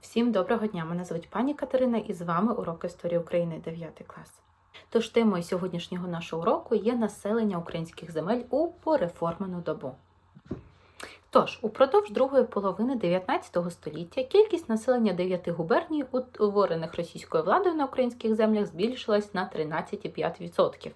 Всім доброго дня! Мене звуть пані Катерина і з вами урок історії України 9 клас. Тож темою сьогоднішнього нашого уроку є населення українських земель у пореформену добу. Тож, упродовж другої половини 19 століття кількість населення дев'яти губерній, утворених російською владою на українських землях, збільшилась на 13,5%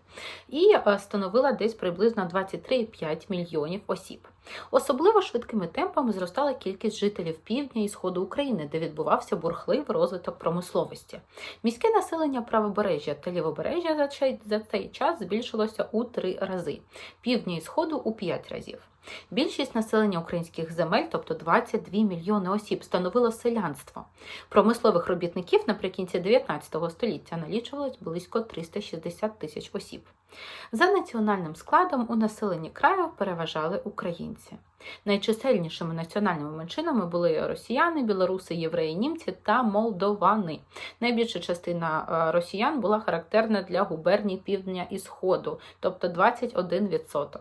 і е, становила десь приблизно 23,5 мільйонів осіб. Особливо швидкими темпами зростала кількість жителів півдня і сходу України, де відбувався бурхливий розвиток промисловості. Міське населення правобережжя та лівобережжя за цей, час збільшилося у три рази, півдня і сходу у п'ять разів. Більшість населення українських земель, тобто 22 мільйони осіб, становило селянство. Промислових робітників наприкінці 19 століття налічувалось близько 360 тисяч осіб. За національним складом у населенні краю переважали українці. Найчисельнішими національними меншинами були росіяни, білоруси, євреї, німці та молдовани. Найбільша частина е, росіян була характерна для губерній півдня і сходу, тобто 21%.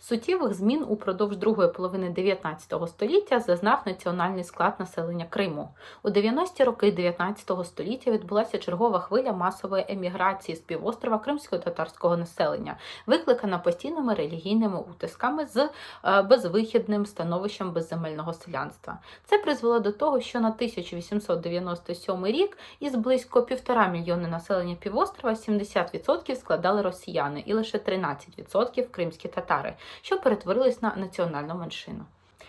Суттєвих змін упродовж другої половини 19 століття зазнав національний склад населення Криму. У 90-ті роки 19 століття відбулася чергова хвиля масової еміграції з півострова кримського татарського населення, викликана постійними релігійними утисками з е, безвихідним становищем безземельного селянства. Це призвело до того, що на 1897 рік із близько півтора мільйони населення півострова 70% складали росіяни і лише 13% кримські татари що перетворились на національну меншину.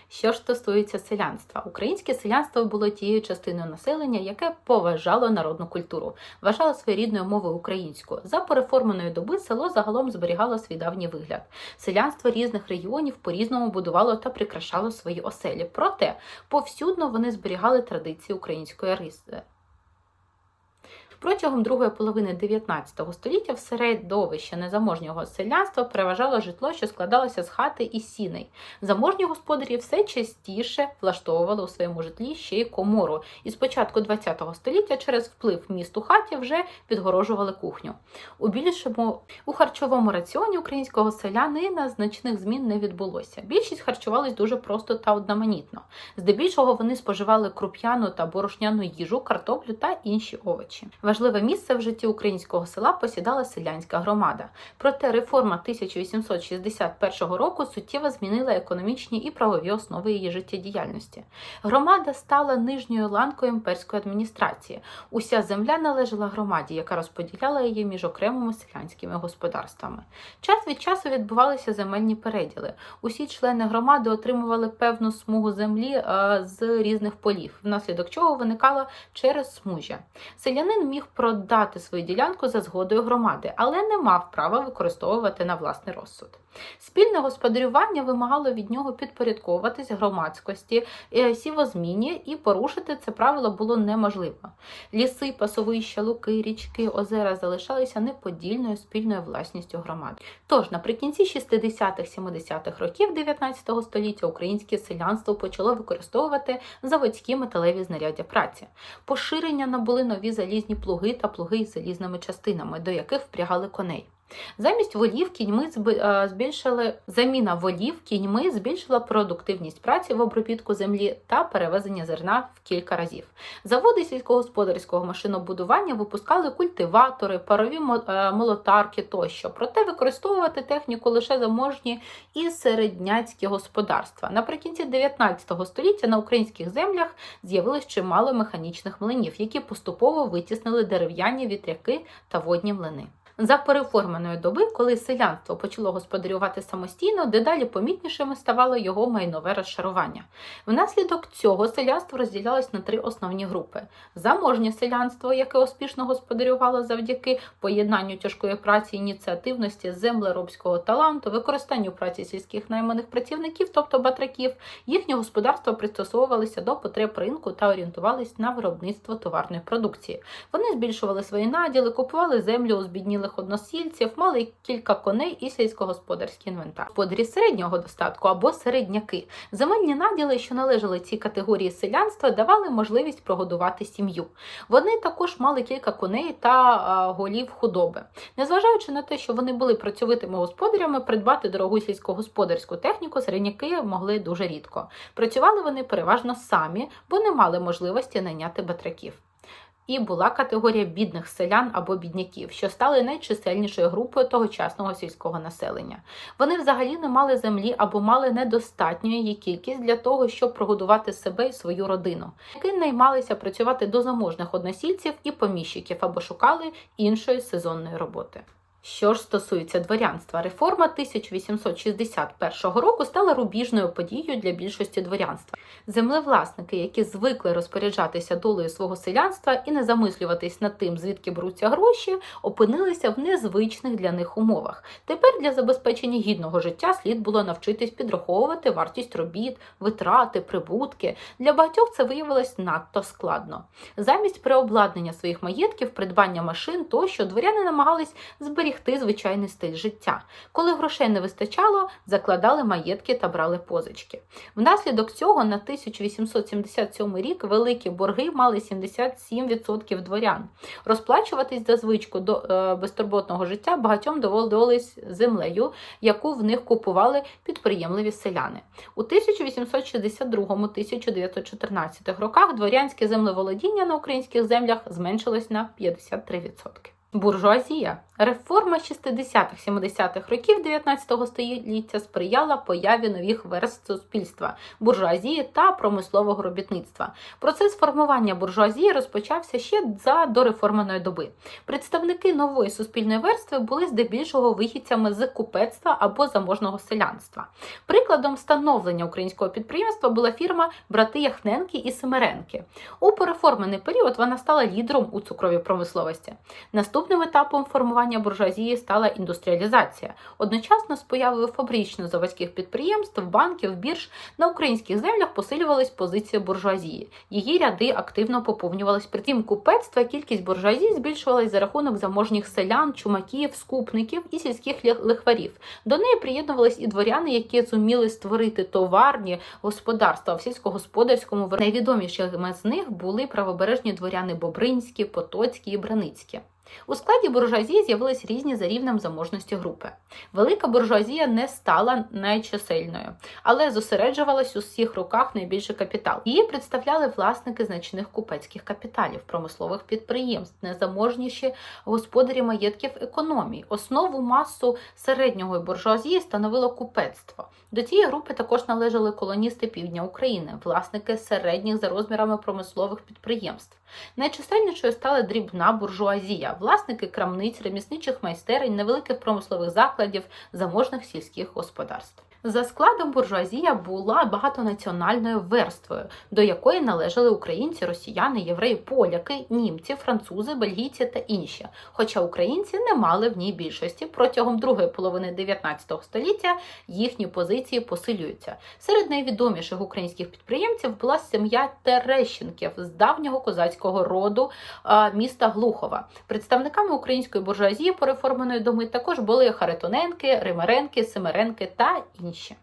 Що ж стосується селянства, українське селянство було тією частиною населення, яке поважало народну культуру, вважало своєрідною мовою українську. За переформеної доби село загалом зберігало свій давній вигляд. Селянство різних регіонів по-різному будувало та прикрашало свої оселі. Проте повсюдно вони зберігали традиції української риси. Протягом другої половини 19 століття в середовище незаможнього селянства переважало житло, що складалося з хати і сіней. Заможні господарі все частіше влаштовували у своєму житлі ще й комору, і з початку 20 століття через вплив міст у хаті вже підгорожували кухню. У більшому у харчовому раціоні українського селянина значних змін не відбулося. Більшість харчувалась дуже просто та одноманітно. Здебільшого вони споживали круп'яну та борошняну їжу, картоплю та інші овочі. Важливе місце в житті українського села посідала селянська громада. Проте реформа 1861 року суттєво змінила економічні і правові основи її життєдіяльності. Громада стала нижньою ланкою імперської адміністрації. Уся земля належала громаді, яка розподіляла її між окремими селянськими господарствами. Час від часу відбувалися земельні переділи. Усі члени громади отримували певну смугу землі е, з різних полів, внаслідок чого виникало через смужя. Селянин міг продати свою ділянку за згодою громади, але не мав права використовувати на власний розсуд. Спільне господарювання вимагало від нього підпорядковуватись громадськості, е, сівозміні, і порушити це правило було неможливо. Ліси, пасовища, луки, річки, озера залишалися неподільною спільною власністю громад. Тож наприкінці 60-70-х років 19 століття українське селянство почало використовувати заводські металеві знаряддя праці. Поширення набули нові залізні плуги та плуги із залізними частинами, до яких впрягали коней. Замість волів кіньми збільшили заміна волів кіньми збільшила продуктивність праці в обробітку землі та перевезення зерна в кілька разів. Заводи сільськогосподарського машинобудування випускали культиватори, парові молотарки тощо. Проте використовувати техніку лише заможні і середняцькі господарства. Наприкінці 19 століття на українських землях з'явилось чимало механічних млинів, які поступово витіснили дерев'яні вітряки та водні млини. За переформеної доби, коли селянство почало господарювати самостійно, дедалі помітнішими ставало його майнове розшарування. Внаслідок цього селянство розділялось на три основні групи: заможнє селянство, яке успішно господарювало завдяки поєднанню тяжкої праці, ініціативності, землеробського таланту, використанню праці сільських найманих працівників, тобто батраків, їхнє господарство пристосовувалися до потреб ринку та орієнтувались на виробництво товарної продукції. Вони збільшували свої наділи, купували землю у збіднілих підлеглих односільців, мали кілька коней і сільськогосподарський інвентар. Господарі середнього достатку або середняки. Земельні наділи, що належали цій категорії селянства, давали можливість прогодувати сім'ю. Вони також мали кілька коней та голів худоби. Незважаючи на те, що вони були працьовитими господарями, придбати дорогу сільськогосподарську техніку середняки могли дуже рідко. Працювали вони переважно самі, бо не мали можливості найняти батраків. І була категорія бідних селян або бідняків, що стали найчисельнішою групою тогочасного сільського населення. Вони взагалі не мали землі або мали недостатню її кількість для того, щоб прогодувати себе і свою родину, які наймалися працювати до заможних односільців і поміщиків або шукали іншої сезонної роботи. Що ж стосується дворянства, реформа 1861 року стала рубіжною подією для більшості дворянства. Землевласники, які звикли розпоряджатися долею свого селянства і не замислюватись над тим, звідки беруться гроші, опинилися в незвичних для них умовах. Тепер для забезпечення гідного життя слід було навчитись підраховувати вартість робіт, витрати, прибутки. Для багатьох це виявилось надто складно. Замість переобладнання своїх маєтків, придбання машин тощо дворяни намагались зберігти звичайний стиль життя. Коли грошей не вистачало, закладали маєтки та брали позички. Внаслідок цього на 1877 рік великі борги мали 77% дворян. Розплачуватись за звичку до е, безтурботного життя багатьом доводилось землею, яку в них купували підприємливі селяни. У 1862-1914 роках дворянське землеволодіння на українських землях зменшилось на 53%. Буржуазія. Реформа 60-70-х років 19 століття сприяла появі нових верств суспільства буржуазії та промислового робітництва. Процес формування буржуазії розпочався ще за дореформаної доби. Представники нової суспільної верстви були здебільшого вихідцями з купецтва або заможного селянства. Прикладом становлення українського підприємства була фірма Брати Яхненки і Семеренки. У переформений період вона стала лідером у цукровій промисловості. Наступним етапом формування буржуазії стала індустріалізація. Одночасно з появою фабрично-заводських підприємств, банків, бірж на українських землях посилювалась позиція буржуазії. Її ряди активно поповнювались. Притім купецтва кількість буржуазії збільшувалась за рахунок заможніх селян, чумаків, скупників і сільських лихварів. До неї приєднувались і дворяни, які зуміли створити товарні господарства в сільськогосподарському Найвідомішими з них були правобережні дворяни Бобринські, Потоцькі і Браницькі. У складі буржуазії з'явились різні за рівнем заможності групи. Велика буржуазія не стала найчисельною, але зосереджувалась у всіх руках найбільший капітал. Її представляли власники значних купецьких капіталів, промислових підприємств, незаможніші господарі маєтків економії. Основу масу середнього буржуазії становило купецтво. До цієї групи також належали колоністи півдня України, власники середніх за розмірами промислових підприємств. Найчисельнішою стала дрібна буржуазія, власники крамниць, ремісничих майстерень, невеликих промислових закладів, заможних сільських господарств. За складом буржуазія була багатонаціональною верствою, до якої належали українці, росіяни, євреї, поляки, німці, французи, бельгійці та інші. Хоча українці не мали в ній більшості протягом другої половини 19 століття їхні позиції посилюються. Серед найвідоміших українських підприємців була сім'я Терещенків з давнього козацького роду міста Глухова. Представниками української буржуазії пореформеної доми також були Харитоненки, Римаренки, Семеренки та інші раніше.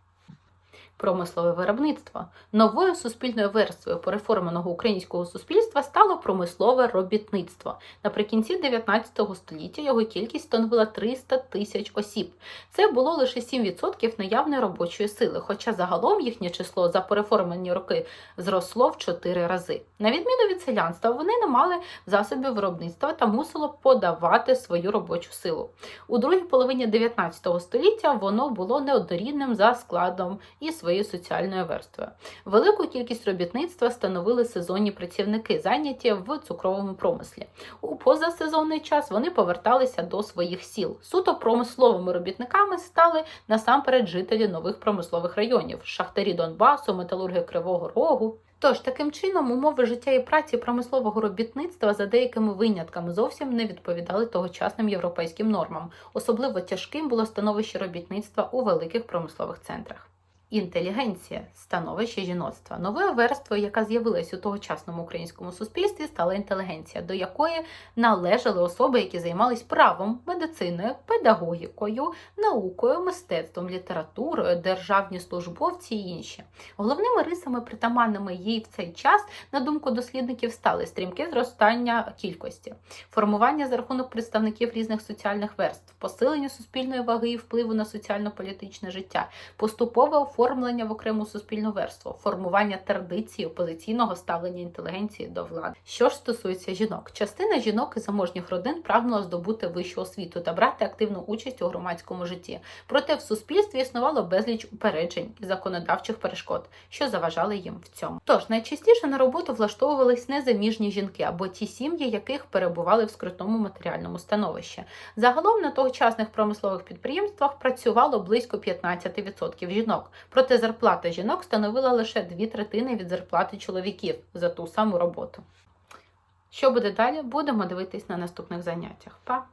Промислове виробництво новою суспільною верствою переформеного українського суспільства стало промислове робітництво. Наприкінці 19 століття його кількість становила 300 тисяч осіб. Це було лише 7% наявної робочої сили, хоча загалом їхнє число за переформені роки зросло в 4 рази. На відміну від селянства, вони не мали засобів виробництва та мусило подавати свою робочу силу. У другій половині 19 століття воно було неоднорідним за складом і своєю своєю соціальною верствою. Велику кількість робітництва становили сезонні працівники, зайняті в цукровому промислі. У позасезонний час вони поверталися до своїх сіл. Суто промисловими робітниками стали насамперед жителі нових промислових районів шахтарі Донбасу, металурги Кривого Рогу. Тож, таким чином, умови життя і праці промислового робітництва за деякими винятками зовсім не відповідали тогочасним європейським нормам. Особливо тяжким було становище робітництва у великих промислових центрах. Інтелігенція становище жіноцтва. Новою верствою, яка з'явилась у тогочасному українському суспільстві, стала інтелігенція, до якої належали особи, які займались правом, медициною, педагогікою, наукою, мистецтвом, літературою, державні службовці і інші. Головними рисами, притаманними їй в цей час, на думку дослідників, стали стрімке зростання кількості, формування за рахунок представників різних соціальних верств, посилення суспільної ваги і впливу на соціально-політичне життя, поступове оформлення в окрему суспільну верству, формування традиції опозиційного ставлення інтелігенції до влади. Що ж стосується жінок, частина жінок із заможніх родин прагнула здобути вищу освіту та брати активну участь у громадському житті. Проте в суспільстві існувало безліч упереджень і законодавчих перешкод, що заважали їм в цьому. Тож найчастіше на роботу влаштовувались незаміжні жінки або ті сім'ї, яких перебували в скрутному матеріальному становищі. Загалом на тогочасних промислових підприємствах працювало близько 15% жінок, проте зарплата жінок становила лише дві третини від зарплати чоловіків за ту саму роботу. Що буде далі? Будемо дивитись на наступних заняттях. Па!